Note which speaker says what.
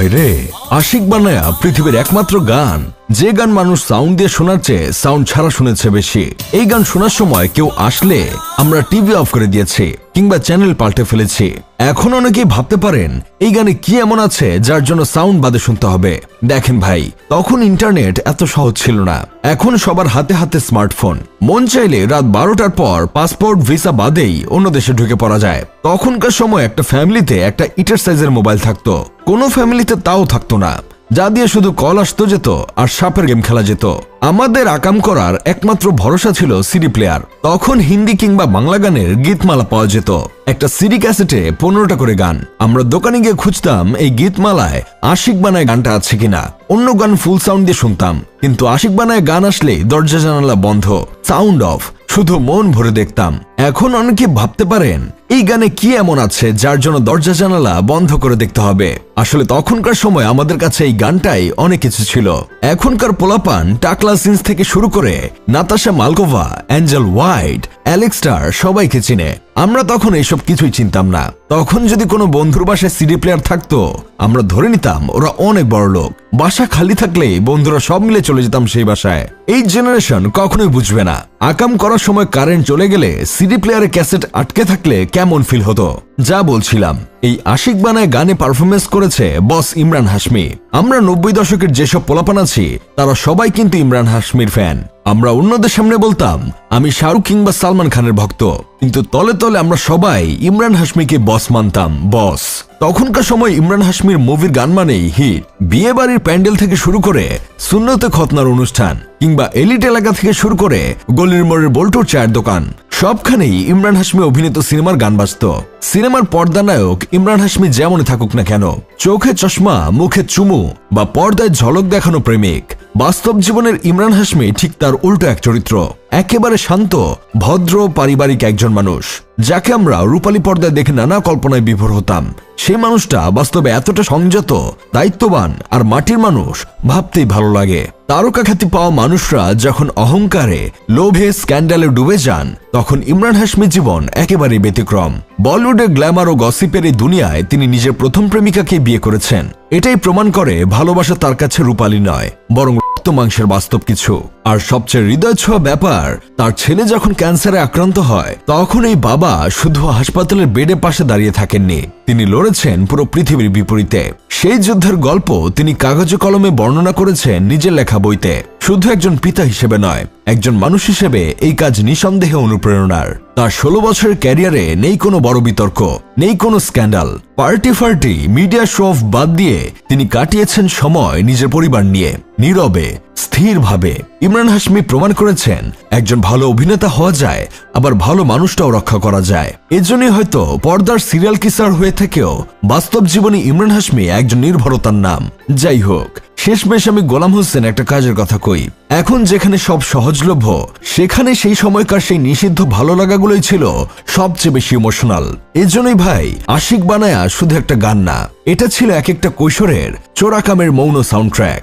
Speaker 1: ভাই রে? আশিক বানায়া পৃথিবীর একমাত্র গান। যে গান মানুষ সাউন্ড দিয়ে শোনার চেয়ে সাউন্ড ছাড়া শুনেছে বেশি। এই গান শোনার সময় কেউ আসলে আমরা টিভি অফ করে দিয়েছি, কিংবা চ্যানেল পাল্টে ফেলেছি। এখন অনেকেই ভাবতে পারেন, এই গানে কি এমন আছে যার জন্য সাউন্ড বাদে শুনতে হবে? দেখেন ভাই, তখন ইন্টারনেট এত সহজ ছিল না। এখন সবার হাতে হাতে স্মার্টফোন মন চাইলে রাত বারোটার পর পাসপোর্ট ভিসা বাদেই অন্য দেশে ঢুকে পড়া যায়। তখনকার সময় একটা ফ্যামিলিতে একটা ইটার সাইজের মোবাইল থাকতো। কোনো ফ্যামিলিতে তাও থাকতো না। যা দিয়ে শুধু কল আসতো যেত আর সাপের গেম খেলা যেত। আমাদের আকাম করার একমাত্র ভরসা ছিল সিডি প্লেয়ার। তখন হিন্দি কিংবা বাংলা গানের গীতমালা পাওয়া যেত। একটা সিডি ক্যাসেটে পনেরোটা করে গান। আমরা দোকানে গিয়ে খুঁজতাম এই গীতমালায় আশিক বানায় গানটা আছে কিনা। অন্য গান ফুল সাউন্ড দিয়ে শুনতাম। কিন্তু আশিক বানায় গান আসলেই দরজা জানালা বন্ধ। সাউন্ড অফ শুধু মন ভরে দেখতাম। এখন অনেকে ভাবতে পারেন, এই গানে কি এমন আছে যার জন্য দরজা জানালা বন্ধ করে দেখতে হবে? আসলে তখনকার সময় আমাদের কাছে এই গানটাই অনেক কিছু ছিল। এখনকার পোলাপান টাকলা সিন্স থেকে শুরু করে নাতাশা মালকোভা, অ্যাঞ্জেল হোয়াইট অ্যালেক্সটার সবাইকে চিনে। আমরা তখন এইসব কিছুই চিনতাম না। তখন যদি কোনো বন্ধুর বাসায় সিডি প্লেয়ার থাকতো, আমরা ধরে নিতাম ওরা অনেক বড় লোক। বাসা খালি থাকলেই বন্ধুরা সব মিলে চলে যেতাম সেই বাসায়। এই জেনারেশন কখনোই বুঝবে না। আকাম করার সময় কারেন্ট চলে গেলে সিডি প্লেয়ারে ক্যাসেট আটকে থাকলে কেমন ফিল হতো? যা বলছিলাম, এই আশিক বানায় গানে পারফরমেন্স করেছে বস ইমরান হাসমি আমরা নব্বই দশকের যেসব পোলাপান আছি, তারা সবাই কিন্তু ইমরান হাসমির ফ্যান আমরা অন্যদের সামনে বলতাম, আমি শাহরুখ কিংবা সালমান খানের ভক্ত। কিন্তু তলে তলে আমরা সবাই ইমরান হাসমিকে বস মানতাম, বস। তখনকার সময় ইমরান হাসমির মুভির গান মানেই হিট। বিয়ে বাড়ির প্যান্ডেল থেকে শুরু করে সুন্নতে খতনার অনুষ্ঠান, কিংবা এলিট এলাকা থেকে শুরু করে গলির মোড়ের বল্টুর চায়ের দোকান। সবখানেই ইমরান হাসমি অভিনীত সিনেমার গান বাজত। সিনেমার পর্দা নায়ক ইমরান হাসমি যেমনই থাকুক না কেন, চোখে চশমা, মুখে চুমু বা পর্দায় ঝলক দেখানো প্রেমিক। বাস্তব জীবনের ইমরান হাসমি ঠিক তার উল্টো এক চরিত্র। একেবারে শান্ত, ভদ্র, পারিবারিক একজন মানুষ, যাকে আমরা রূপালী পর্দায় দেখে নানা কল্পনায় বিভোর হতাম। সেই মানুষটা বাস্তবে এতটা সংযত, দায়িত্ববান আর মাটির মানুষ ভাবতেই ভালো লাগে। তারকা খ্যাতি পাওয়া মানুষরা যখন অহংকারে, লোভে স্ক্যান্ডালে ডুবে যান, তখন ইমরান হাসমি জীবন একেবারেই ব্যতিক্রম। বলিউডের গ্ল্যামার ও গসিপের এই দুনিয়ায় তিনি নিজের প্রথম প্রেমিকাকে বিয়ে করেছেন। এটাই প্রমাণ করে ভালোবাসা তার কাছে রূপালী নয়, বরং রক্ত মাংসের বাস্তব কিছু। আর সবচেয়ে হৃদয় ছোঁয়া ব্যাপার, তার ছেলে যখন ক্যান্সারে আক্রান্ত হয়, তখন এই বাবা শুধু হাসপাতালের বেডে পাশে দাঁড়িয়ে থাকেননি। তিনি লড়েছেন পুরো পৃথিবীর বিপরীতে। সেই যুদ্ধের গল্প তিনি কাগজে কলমে বর্ণনা করেছেন নিজের লেখা বইতে। শুধু একজন পিতা হিসেবে নয়, একজন মানুষ হিসেবে এই কাজ নিঃসন্দেহে অনুপ্রেরণার। তার ষোলো বছরের ক্যারিয়ারে নেই কোনো বড় বিতর্ক, নেই কোনো স্ক্যান্ডাল। পার্টি ফার্টি, মিডিয়া শো অফ বাদ দিয়ে তিনি কাটিয়েছেন সময় নিজের পরিবার নিয়ে। নীরবে স্থিরভাবে। ইমরান হাসমি প্রমাণ করেছেন, একজন ভালো অভিনেতা হওয়া যায়, আবার ভালো মানুষটাও রক্ষা করা যায়। এজন্যই হয়তো পর্দার সিরিয়াল কিসার হয়ে থেকেও বাস্তব জীবনে ইমরান হাসমি একজন নির্ভরতার নাম। যাই হোক, শেষমেশ আমি গোলাম হোসেন একটা কাজের কথা কই। এখন যেখানে সব সহজলভ্য, সেখানে সেই সময়কার সেই নিষিদ্ধ ভালো লাগাগুলোই ছিল সবচেয়ে বেশি ইমোশনাল এজন্যই ভাই, আশিক বানায়া শুধু একটা গান না, এটা ছিল এক একটা কৈশোরের চোরাকামের মৌন সাউন্ড ট্র্যাক